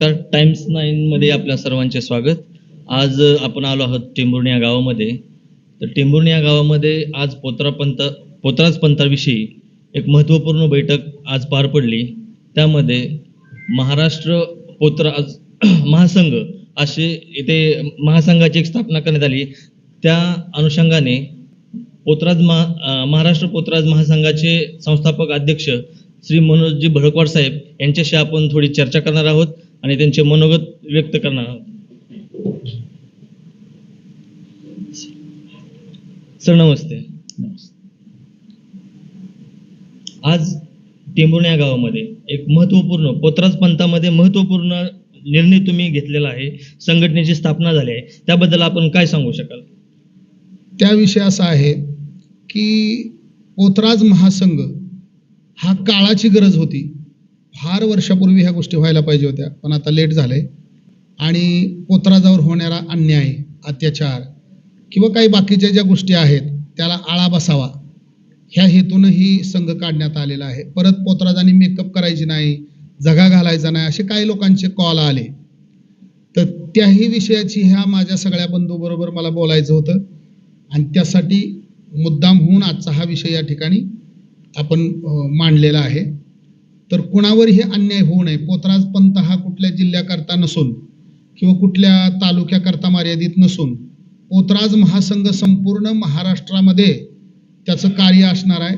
तर times nine मध्ये आपल्या सर्वांचे स्वागत. आज आपण आलो आहोत टेंभुर्णी या गावामध्ये. तर टेंभुर्णी या गावामध्ये आज पोत्रा पंत पोतराज पंथाविषयी एक महत्त्वपूर्ण बैठक आज पार पडली. त्यामध्ये महाराष्ट्र पोतराज महासंघ असे इथे महासंघाची एक स्थापना करण्यात आली. त्या अनुषंगाने पोतराज महा महाराष्ट्र पोतराज महासंघाचे संस्थापक अध्यक्ष श्री मनोजजी भडकवाड साहेब यांच्याशी आपण थोडी चर्चा करणार आहोत. आणि त्यांचे मनोगत व्यक्त करणार आहोत. सर नमस्ते. आज टेंभुर्णी या गावामध्ये एक महत्त्वपूर्ण पोतराज पंथामध्ये महत्त्वपूर्ण निर्णय तुम्ही घेतलेला आहे संघटनेची स्थापना झाली आहे. त्याबद्दल आपण काय सांगू शकाल? त्याविषयी असा आहे की पोतराज महासंघ हा काळाची गरज होती. फार वर्षापूर्वी ह्या गोष्टी व्हायला पाहिजे होत्या पण आता लेट झालंय. आणि पोतराजावर होणारा अन्याय अत्याचार किंवा काही बाकीच्या ज्या गोष्टी आहेत त्याला आळा बसावा. ह्या हेतूनं ही संघ काढण्यात आलेला आहे. परत पोतराजांनी मेकअप करायची नाही जगा घालायचा नाही असे काही लोकांचे कॉल आले. तर त्याही विषयाची ह्या माझ्या सगळ्या बंधूबरोबर मला बोलायचं होतं. आणि त्यासाठी मुद्दाम होऊन आजचा हा विषय या ठिकाणी आपण मांडलेला आहे. तर कुणावरही अन्याय होऊ नये. पोतराज पंत हा कुठल्या जिल्ह्याकरता नसून किंवा कुठल्या तालुक्याकरता मर्यादित नसून पोतराज महासंघ संपूर्ण महाराष्ट्रामध्ये त्याचं कार्य असणार आहे.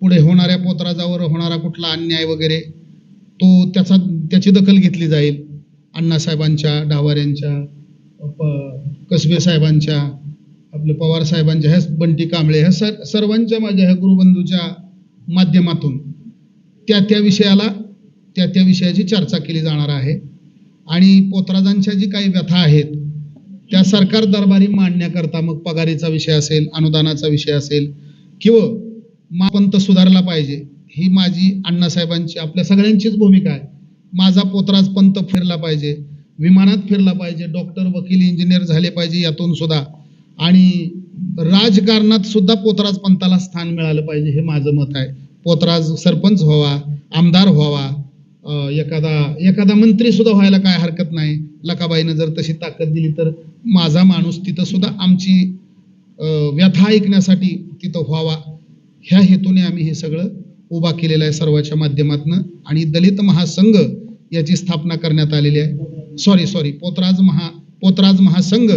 पुढे होणाऱ्या पोतराजावर होणारा कुठला अन्याय वगैरे तो त्याचा त्याची दखल घेतली जाईल. अण्णासाहेबांच्या डावाऱ्यांच्या प- कसबे साहेबांच्या आपले पवार साहेबांच्या ह्या बंटी कांबळे ह्या सर सर्वांच्या माझ्या ह्या गुरुबंधूच्या माध्यमातून त्या त्या विषयाला त्या त्या विषयाची चर्चा केली जाणार आहे. आणि पोतराजांच्या जी काही व्यथा आहेत त्या सरकार दरबारी मांडण्याकरता मग पगारीचा विषय असेल अनुदानाचा विषय असेल किंवा पंत सुधारला पाहिजे ही माझी अण्णासाहेबांची आपल्या सगळ्यांचीच भूमिका आहे. माझा पोतराज पंत फिरला पाहिजे विमानात फिरला पाहिजे डॉक्टर वकील इंजिनियर झाले पाहिजे यातून सुद्धा. आणि राजकारणात सुद्धा पोतराज पंथाला स्थान मिळालं पाहिजे हे माझं मत आहे. पोतराज सरपंच व्हावा आमदार व्हावा एखादा एखादा मंत्री सुद्धा व्हायला काय हरकत नाही. लकाबाईनं जर तशी ताकद दिली तर माझा माणूस तिथं सुद्धा आमची व्यथा ऐकण्यासाठी तिथं व्हावा. ह्या हेतूने आम्ही हे सगळं उभा केलेलं आहे सर्वांच्या माध्यमातून आणि दलित महासंघ याची स्थापना करण्यात आलेली आहे. सॉरी सॉरी पोतराज महा पोतराज महासंघ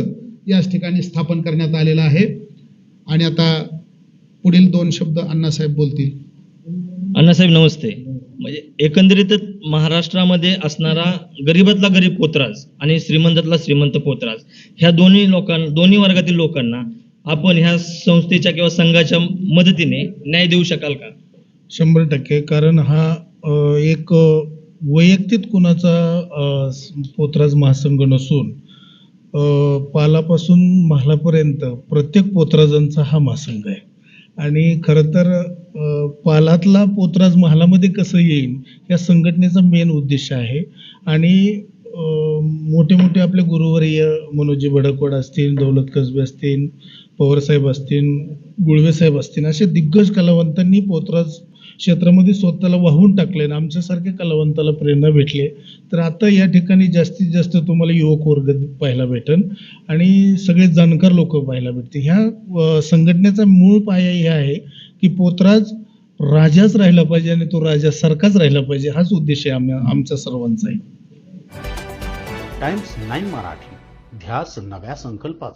याच ठिकाणी स्थापन करण्यात आलेला आहे. आणि आता पुढील दोन शब्द अण्णासाहेब बोलतील. अण्णासाहेब नमस्ते. म्हणजे एकंदरीतच महाराष्ट्रामध्ये असणारा गरीबातला गरीब पोतराज आणि श्रीमंतातला श्रीमंत पोतराज ह्या दोन्ही लोकांना दोन्ही वर्गातील लोकांना आपण ह्या संस्थेच्या किंवा संघाच्या मदतीने न्याय देऊ शकाल का? शंभर टक्के. कारण हा अ, एक अ, वैयक्तिक कुणाचा अ, स- पोतराज महासंघ नसून अ, पालापासून महालापर्यंत प्रत्येक पोतराजांचा हा महासंघ आहे. आणि खरं तर पालातला पोतराज महालामध्ये कसं येईल या संघटनेचा मेन उद्देश आहे. आणि मोठे मोठे आपले गुरुवर्य मनोजी भडकवड असतील दौलत कसबे असतील पवारसाहेब असतील गुळवेसाहेब असतील असे दिग्गज कलावंतांनी पोतराज क्षेत्रामध्ये स्वतःला वाहून टाकले आणि आमच्यासारख्या कलावंताला प्रेरणा भेटली. तर आता या ठिकाणी जास्तीत जास्त तुम्हाला युवक वर्ग पाहायला भेटेल आणि सगळे जाणकार लोक पाहायला भेटतील. ह्या संघटनेचा मूळ पाया हे आहे की पोतराज राजाच राहिला पाहिजे आणि तो राजासारखाच राहिला पाहिजे हाच उद्देश आहे आम्ही आमचा सर्वांचा आहे टाइम्स नाईन मराठी. ध्यास नव्या संकल्पाचा.